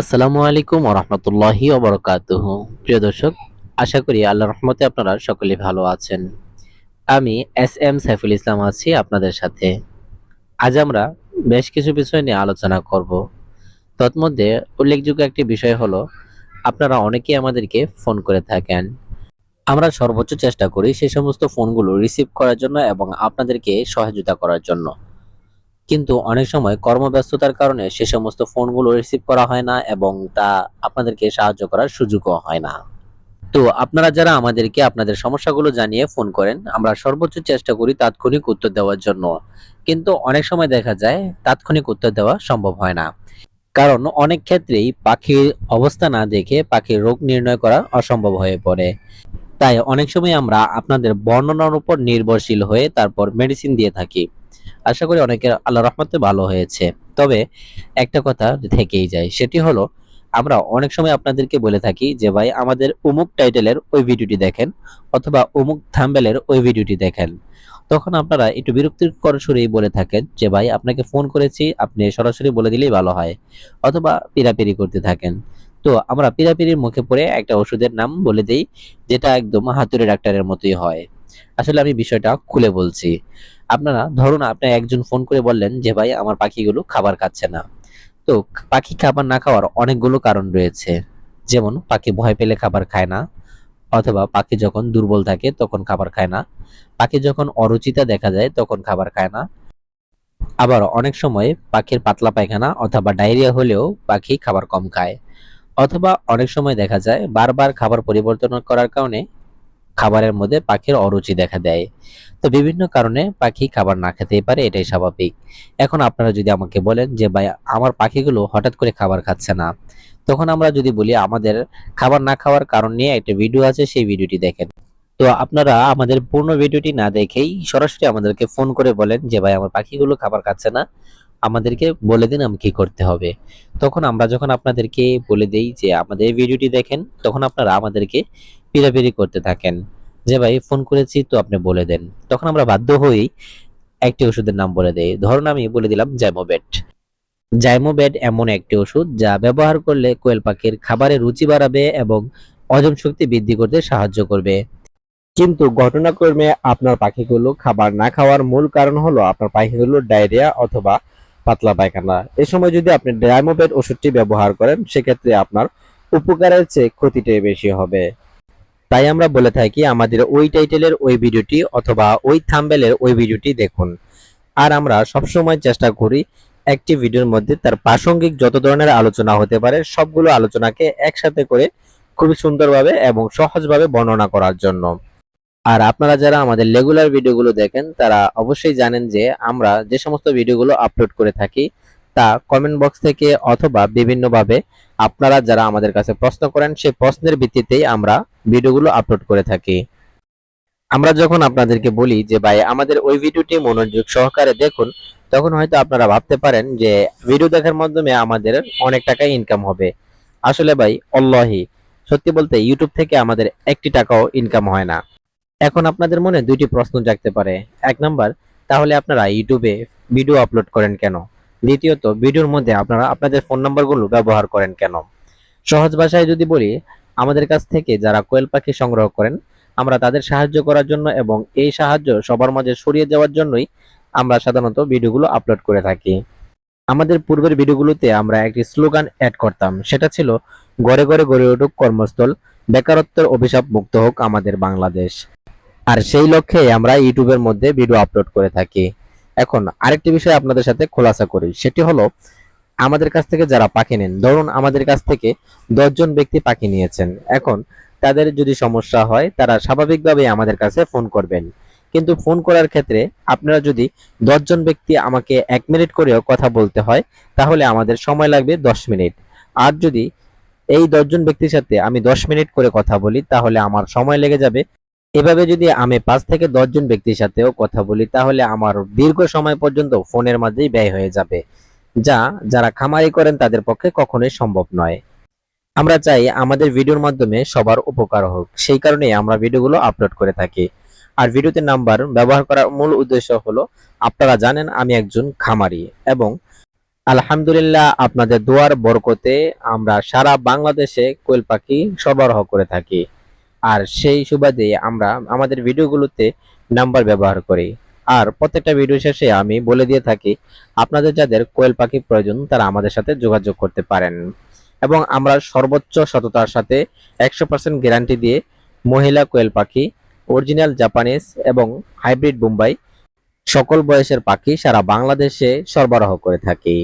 আসসালামু আলাইকুম ওরহমতুল্লাহি ওবরকাতুহ প্রিয় দর্শক, আশা করি আল্লাহ রহমতে আপনারা সকলে ভালো আছেন। আমি এস এম সাইফুল ইসলাম আছি আপনাদের সাথে। আজ আমরা বেশ কিছু বিষয় নিয়ে আলোচনা করব। তৎমধ্যে উল্লেখযোগ্য একটি বিষয় হলো, আপনারা অনেকেই আমাদেরকে ফোন করে থাকেন। আমরা সর্বোচ্চ চেষ্টা করি সেই সমস্ত ফোনগুলো রিসিভ করার জন্য এবং আপনাদেরকে সহযোগিতা করার জন্য। কিন্তু অনেক সময় কর্মব্যস্ততার কারণে সে সমস্ত ফোনগুলো রিসিভ করা হয় না এবং তা আপনাদেরকে সাহায্য করার সুযোগও হয় না। তো আপনারা যারা আমাদেরকে আপনাদের সমস্যাগুলো জানিয়ে ফোন করেন, আমরা সর্বোচ্চ চেষ্টা করি তাৎক্ষণিক উত্তর দেওয়ার জন্য। কিন্তু অনেক সময় দেখা যায় তাৎক্ষণিক উত্তর দেওয়া সম্ভব হয় না। কারণ অনেক ক্ষেত্রেই পাখির অবস্থা না দেখে পাখির রোগ নির্ণয় করা অসম্ভব হয়ে পড়ে। তাই অনেক সময় আমরা আপনাদের বর্ণনার উপর নির্ভরশীল হয়ে তারপর মেডিসিন দিয়ে থাকি। আশা করি অনেকের আল্লাহ রহমতে ভালো হয়েছে। তবে একটা কথা থেকেই যায়, সেটি হলো আমরা অনেক সময় আপনাদেরকে বলে থাকি যে, ভাই, আমাদের অমুক টাইটেলের ওই ভিডিওটি দেখেন অথবা অমুক থাম্বেলের ওই ভিডিওটি দেখেন। তখন আপনারা একটু বিরক্তিকর সুরেই বলে থাকেন যে, ভাই, আপনাকে ফোন করেছি, আপনি সরাসরি বলে দিলেই ভালো হয়। অথবা পিরাপিরি করতে থাকেন। তো আমরা পিরাপিরির মুখে পড়ে একটা ওষুধের নাম বলে দেই, যেটা একদম হাতুড়ে ডাক্তারের মতোই হয়। আসলে আমি বিষয়টা খুলে বলছি। আপনারা, ধরুন আপনি একজন ফোন করে বললেন যে, ভাই, আমার পাখিগুলো খাবার খাচ্ছে না। তো পাখি খাবার না খাওয়ার অনেকগুলো কারণ রয়েছে। যেমন, পাখি ভয় পেলে খাবার খায় না, অথবা পাখি যখন দুর্বল থাকে তখন খাবার খায় না। পাখি যখন অরুচিতা দেখা যায় তখন খাবার খায় না। আবার অনেক সময় পাখির পাতলা পায়খানা অথবা ডায়রিয়া হলেও পাখি খাবার কম খায়। অথবা অনেক সময় দেখা যায় বারবার খাবার পরিবর্তন করার কারণে খাবারের মধ্যে পাখির অরুচি দেখা দেয়। তো বিভিন্ন কারণে পাখি খাবার না খেতেই পারে, এটাই স্বাভাবিক। এখন আপনারা যদি আমাকে বলেন যে, ভাই, আমার পাখিগুলো হঠাৎ করে খাবার খাচ্ছে না। তখন আমরা যদি বলি, আমাদের খাবার না খাওয়ার কারণ নিয়ে একটা ভিডিও আছে, সেই ভিডিওটি দেখেন। তো আপনারা আমাদের পূর্ণ ভিডিওটি না দেখেই সরাসরি আমাদেরকে ফোন করে বলেন যে, ভাই, আমার পাখিগুলো খাবার খাচ্ছে না। আমাদেরকে বলে দিন আমি কি করতে হবে। তখন আমরা যখন আপনাদেরকে বলে দেই যে, আমাদের ভিডিওটি দেখেন, তখন আপনারা আমাদেরকে পিরাপিরি করতে থাকেন। যে ভাই ফোন করেছি তো আপনি বলে দেন। তখন আমরা বাধ্য হয়েই একটি ওষুধের নাম বলে দেই। ধরুন আমি বলে দিলাম জাইমোবেট জাইমোবেট এমন একটি ওষুধ যা ব্যবহার করলে কোয়েল পাখির খাবারে রুচি বাড়াবে এবং হজম শক্তি বৃদ্ধি করতে সাহায্য করবে। কিন্তু ঘটনাক্রমে আপনার পাখিগুলো খাবার না খাওয়ার মূল কারণ হলো আপনার পাখিগুলো ডায়রিয়া অথবা পাতলা পায়খানা। এ সময় যদি আপনি ডায়ামোপেট ওষুধটি ব্যবহার করেন, সেক্ষেত্রে আপনার উপকারের চেয়ে ক্ষতিটাই বেশি হবে। তাই আমরা বলে থাকি আমাদের ওই টাইটেলের ওই ভিডিওটি অথবা ওই থাম্বেলের ওই ভিডিওটি দেখুন। আর আমরা সবসময় চেষ্টা করি একটি ভিডিওর মধ্যে তার প্রাসঙ্গিক যত ধরনের আলোচনা হতে পারে, সবগুলো আলোচনাকে একসাথে করে খুবই সুন্দরভাবে এবং সহজভাবে বর্ণনা করার জন্য। আর আপনারা যারা আমাদের রেগুলার ভিডিওগুলো দেখেন, তারা অবশ্যই জানেন যে আমরা যে সমস্ত ভিডিওগুলো আপলোড করে থাকি, তা কমেন্ট বক্স থেকে অথবা বিভিন্নভাবে আপনারা যারা আমাদের কাছে প্রশ্ন করেন, সেই প্রশ্নের ভিত্তিতেই আমরা ভিডিওগুলো আপলোড করে থাকি। আমরা যখন আপনাদেরকে বলি যে, ভাই, আমাদের ওই ভিডিওটি মনোযোগ সহকারে দেখুন, তখন হয়তো আপনারা ভাবতে পারেন যে, ভিডিও দেখার মাধ্যমে আমাদের অনেক টাকা ইনকাম হবে। আসলে ভাই, অল্লাহি। সত্যি বলতে ইউটিউব থেকে আমাদের একটি টাকাও ইনকাম হয় না। এখন আপনাদের মনে দুইটি প্রশ্ন জাগতে পারে। এক নাম্বার, তাহলে আপনারা ইউটিউবে ভিডিও আপলোড করেন কেন? দ্বিতীয়ত, ভিডিওর মধ্যে আপনারা আপনাদের ফোন নাম্বারগুলো ব্যবহার করেন কেন? সহজ ভাষায় যদি বলি আমাদের কাছ থেকে যারা কোয়েল পাখি সংগ্রহ করেন, আমরা তাদের সাহায্য করার জন্য এবং এই সাহায্য সবার মাঝে ছড়িয়ে যাওয়ার জন্যই আমরা সাধারণত ভিডিওগুলো আপলোড করে থাকি। আমাদের পূর্বের ভিডিওগুলোতে আমরা একটি স্লোগান অ্যাড করতাম, সেটা ছিল ঘরে ঘরে গড়ে উঠুক কর্মস্থল, বেকারত্বের অভিশাপ মুক্ত হোক আমাদের বাংলাদেশ। আর সেই লক্ষ্যে আমরা ইউটিউবের মধ্যে ভিডিও আপলোড করে থাকি। এখন আরেকটি বিষয় আপনাদের সাথে খোলাসা করি, সেটি হলো আমাদের কাছ থেকে যারা পাখি নেন, ধরুন আমাদের কাছ থেকে দশজন ব্যক্তি পাখি নিয়েছেন, এখন তাদের যদি সমস্যা হয়, তারা স্বাভাবিকভাবে আমাদের কাছে ফোন করবেন। কিন্তু ফোন করার ক্ষেত্রে আপনারা যদি দশজন ব্যক্তি আমাকে এক মিনিট করেও কথা বলতে হয়, তাহলে আমাদের সময় লাগবে দশ মিনিট। আর যদি এই দশজন ব্যক্তির সাথে আমি দশ মিনিট করে কথা বলি, তাহলে আমার সময় লেগে যাবে। এভাবে যদি আমি পাঁচ থেকে দশজন ব্যক্তির সাথেও কথা বলি, তাহলে আমার দীর্ঘ সময় পর্যন্ত ফোনের মাঝেই ব্যয় হয়ে যাবে। যা যারা খামারি করেন তাদের পক্ষে কখনোই সম্ভব নয়। আমরা চাই আমাদের ভিডিওর মাধ্যমে সবার উপকার হোক। সেই কারণে আমরা ভিডিওগুলো আপলোড করে থাকি। আর ভিডিওতে নাম্বার ব্যবহার করার মূল উদ্দেশ্য হলো, আপনারা জানেন আমি একজন খামারি এবং আলহামদুলিল্লাহ আপনাদের দোয়ার বরকতে আমরা সারা বাংলাদেশে কোয়েল পাখি সরবরাহ করে থাকি। আর সেই সুবাদে আমরা আমাদের ভিডিওগুলোতে নাম্বার ব্যবহার করি। আর প্রত্যেকটা ভিডিও শেষে আমি বলে দিয়ে থাকি, আপনাদের যাদের কোয়েল পাখি প্রয়োজন, তারা আমাদের সাথে যোগাযোগ করতে পারেন। এবং আমরা সর্বোচ্চ সততার সাথে একশো পার্সেন্ট গ্যারান্টি দিয়ে মহিলা কোয়েল পাখি অরিজিনাল জাপানিজ এবং হাইব্রিড বোম্বাই সকল বয়সের পাখি সারা বাংলাদেশে সরবরাহ করে থাকি।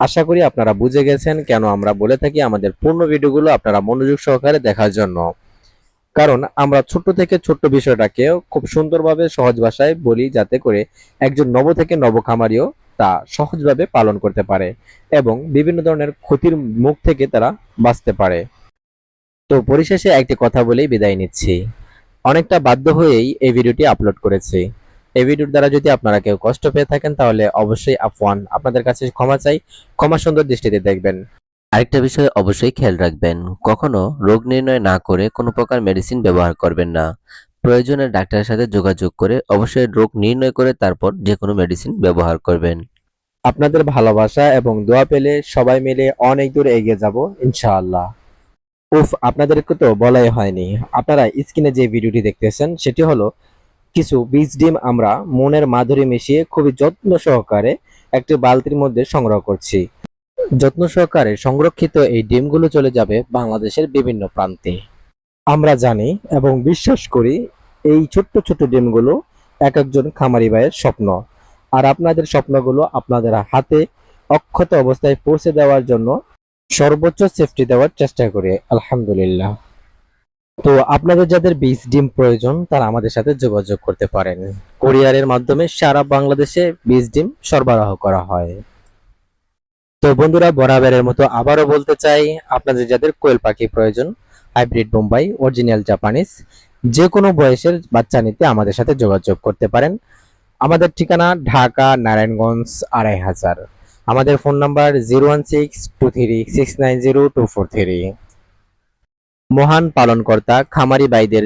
আশা করি আপনারা বুঝে গেছেন কেন আমরা বলে থাকি আমাদের পূর্ণ ভিডিওগুলো আপনারা মনোযোগ সহকারে দেখার জন্য। কারণ আমরা ছোট্ট থেকে ছোট্ট বিষয়টাকেও খুব সুন্দরভাবে সহজ ভাষায় বলি যাতে করে একজন নব থেকে নব খামারিও তা সহজভাবে পালন করতে পারে এবং বিভিন্ন ধরনের ক্ষতির মুখ থেকে তারা বাঁচতে পারে। তো পরিশেষে একটি কথা বলেই বিদায় নিচ্ছি। অনেকটা বাধ্য হয়েই এই ভিডিওটি আপলোড করেছি। এই ভিডিওর দ্বারা যদি আপনারা কেউ কষ্ট পেয়ে থাকেন তাহলে অবশ্যই আফওয়ান আপনাদের কাছে ক্ষমা চাই। ক্ষমা সুন্দর দৃষ্টিতে দেখবেন। আরেকটা বিষয় অবশ্যই খেয়াল রাখবেন, কখনো রোগ নির্ণয় না করে কোনো প্রকার মেডিসিন ব্যবহার করবেন না। প্রয়োজনে ডাক্তারের সাথে যোগাযোগ করে অবশ্যই রোগ নির্ণয় করে তারপর যে কোনো মেডিসিন ব্যবহার করবেন। আপনাদের ভালোবাসা এবং দোয়া পেলে সবাই মিলে অনেক দূর এগিয়ে যাব, ইনশাআল্লাহ। উফ, আপনাদেরকে তো বলাই হয়নি। আপনারা স্ক্রিনে যে ভিডিওটি দেখতেছেন, সেটি হলো কিছু বীজ ডিম আমরা মনের মাধুরী মিশিয়ে খুবই যত্ন সহকারে একটি বালতির মধ্যে সংগ্রহ করছি। যত্ন সহকারে সংরক্ষিত এই ডিমগুলো চলে যাবে বাংলাদেশের বিভিন্ন প্রান্তে। আমরা জানি এবং বিশ্বাস করি এই ছোট্ট ছোট্ট ডিমগুলো এক একজন খামারি ভাইয়ের স্বপ্ন। আর আপনাদের স্বপ্নগুলো আপনাদের হাতে অক্ষত অবস্থায় পৌঁছে দেওয়ার জন্য সর্বোচ্চ সেফটি দেওয়ার চেষ্টা করি, আলহামদুলিল্লাহ। তো আপনাদের যাদের বীজ, ডিম প্রয়োজন, তারা আমাদের সাথে যোগাযোগ করতে পারেন। কোরিয়ারের মাধ্যমে সারা বাংলাদেশে বীজ, ডিম সরবরাহ করা হয়। তো বন্ধুরা, বরাবরের মতো আবারও বলতে চাই, আপনাদের যাদের কোয়েল পাখি প্রয়োজন, হাইব্রিড বোম্বাই, অরিজিনাল জাপানিজ যে কোনো বয়সের বাচ্চা নিতে আমাদের সাথে যোগাযোগ করতে পারেন। আমাদের ঠিকানা ঢাকা, নারায়ণগঞ্জ, আড়াই হাজার। আমাদের phone number zero one six two three six nine zero two four three. মহান পালনকর্তা, খামারি বাইদের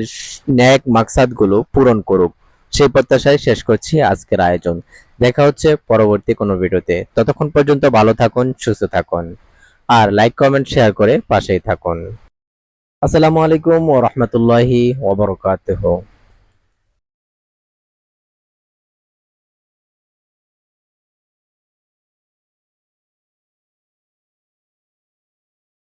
ন্যাক মাকসাদগুলো পূরণ করুক। সেই প্রত্যাশায় শেষ করছি আজকের আয়োজন। দেখা হচ্ছে পরবর্তী কোনো ভিডিওতে। ততক্ষণ পর্যন্ত ভালো থাকুন, সুস্থ থাকুন। আর লাইক, কমেন্ট, শেয়ার করে পাশেই থাকুন। আসসালামু আলাইকুম ও রহমতুল্লাহি ওবরকাতুহ